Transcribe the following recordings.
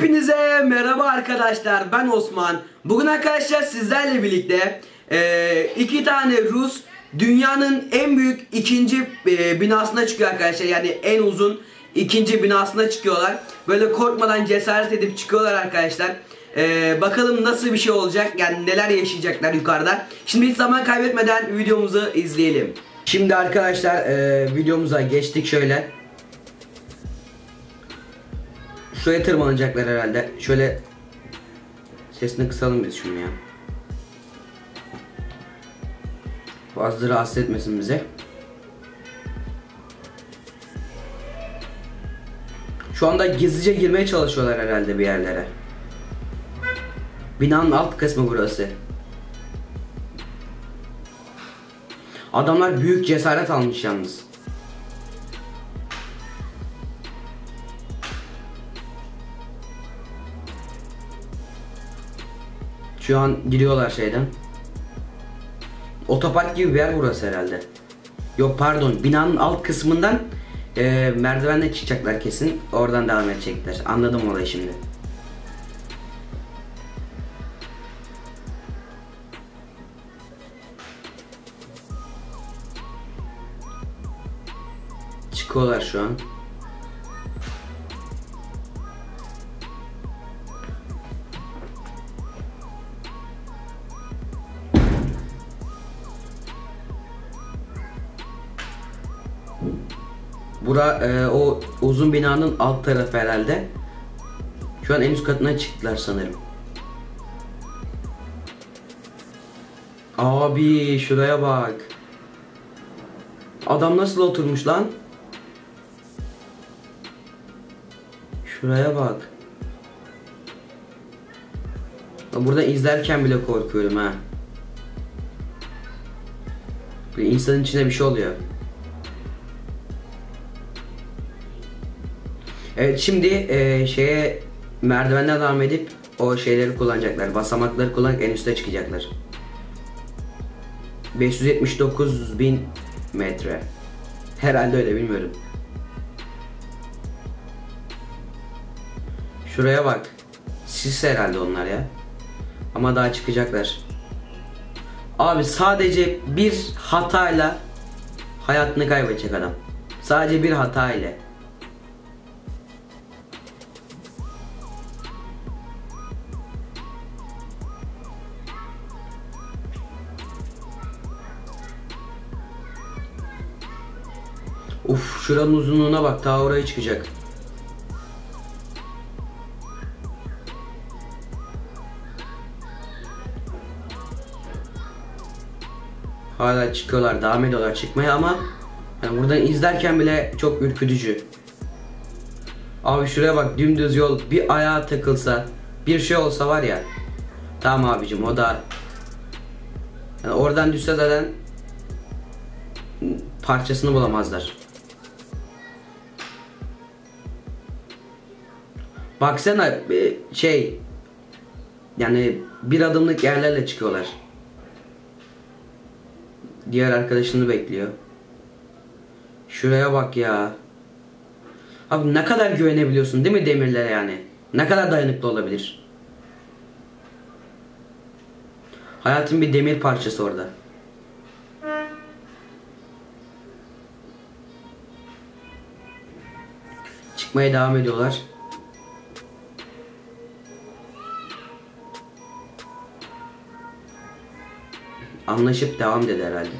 Hepinize merhaba arkadaşlar ben Osman. Bugün arkadaşlar sizlerle birlikte e, iki tane Rus dünyanın en büyük ikinci e, binasına çıkıyor arkadaşlar. Yani en uzun ikinci binasına çıkıyorlar. Böyle korkmadan cesaret edip çıkıyorlar arkadaşlar. E, bakalım nasıl bir şey olacak yani neler yaşayacaklar yukarıda. Şimdi hiç zaman kaybetmeden videomuzu izleyelim. Şimdi arkadaşlar e, videomuza geçtik şöyle. Şuraya tırmanacaklar herhalde. Şöyle sesini kısalım biz şunu ya. Fazla rahatsız etmesin bize. Şu anda gizlice girmeye çalışıyorlar herhalde bir yerlere. Binanın alt kısmı burası. Adamlar büyük cesaret almış yalnız. Şu an giriyorlar şeyden. Otopark gibi bir yer burası herhalde. Yok pardon binanın alt kısmından e, merdivenle çıkacaklar kesin. Oradan devam edecekler. Anladım olayı şimdi. Çıkıyorlar şu an. Bura e, o uzun binanın alt tarafı herhalde. Şu an en üst katına çıktılar sanırım. Abi şuraya bak. Adam nasıl oturmuş lan? Şuraya bak. Burada izlerken bile korkuyorum ha. İnsanın içine bir şey oluyor. Evet şimdi e, şeye merdivenden devam edip o şeyleri kullanacaklar. Basamakları kullanıp en üste çıkacaklar. 579 bin metre. Herhalde öyle bilmiyorum. Şuraya bak. Sis herhalde onlar ya. Ama daha çıkacaklar. Abi sadece bir hatayla hayatını kaybedecek adam. Sadece bir hata ile. Uf şuranın uzunluğuna bak ta oraya çıkacak. Hala çıkıyorlar, devam ediyorlar çıkmaya ama yani buradan izlerken bile çok ürkütücü. Abi şuraya bak dümdüz yol bir ayağa takılsa, bir şey olsa var ya. Tamam abicim o da yani oradan düşse zaten parçasını bulamazlar. Baksana e, şey yani bir adımlık yerlerle çıkıyorlar. Diğer arkadaşını bekliyor. Şuraya bak ya. Abi ne kadar güvenebiliyorsun değil mi demirlere yani? Ne kadar dayanıklı olabilir? Hayatın bir demir parçası orada. Çıkmaya devam ediyorlar. Anlaşıp devam dedi herhalde.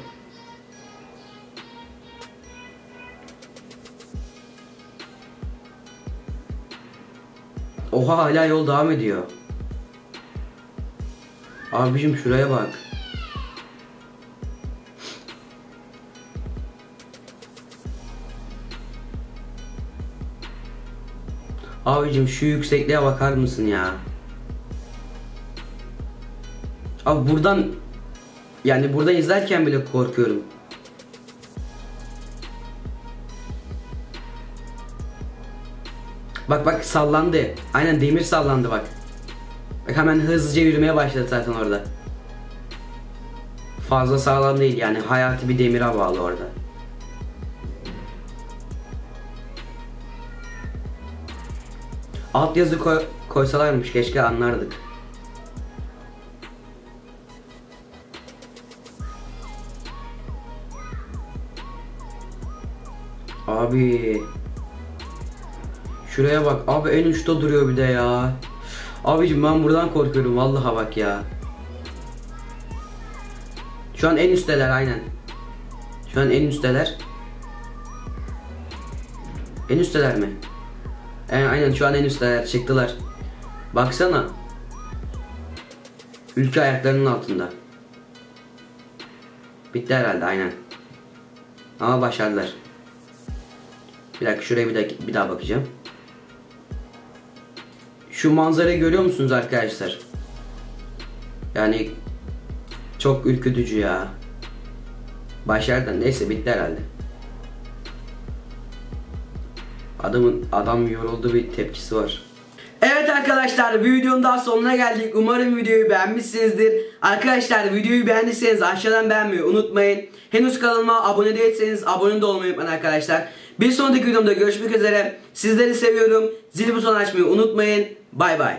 Oha hala yol devam ediyor. Abicim şuraya bak. Abicim şu yüksekliğe bakar mısın ya? Abi buradan yani burada izlerken bile korkuyorum. Bak bak sallandı. Aynen demir sallandı bak. Bak hemen hızlıca yürümeye başladı zaten orada. Fazla sağlam değil yani hayatı bir demire bağlı orada. Alt yazı koy koysalarmış keşke anlardık. Abi Şuraya bak abi en uçta duruyor bir de ya. Abicim ben buradan korkuyorum vallahi bak ya. Şu an en üstteler aynen. Şu an en üstteler. En üstteler mi? E, aynen şu an en üstteler çıktılar. Baksana. Ülke ayaklarının altında. Bitti herhalde aynen. Ama başardılar. Bir dakika şuraya bir, dakika, bir daha bakacağım. Şu manzarayı görüyor musunuz arkadaşlar? Yani çok ürkütücü ya. Başardı. Neyse bitti herhalde. Adamın adam yoruldu bir tepkisi var. Evet arkadaşlar videonun daha sonuna geldik. Umarım videoyu beğenmişsinizdir. Arkadaşlar videoyu beğendiyseniz aşağıdan beğenmeyi unutmayın. Henüz kanalıma abone değilseniz abone de olmayı unutmayın arkadaşlar. Bir sonraki videomda görüşmek üzere. Sizleri seviyorum. Zil butonu açmayı unutmayın. Bay bay.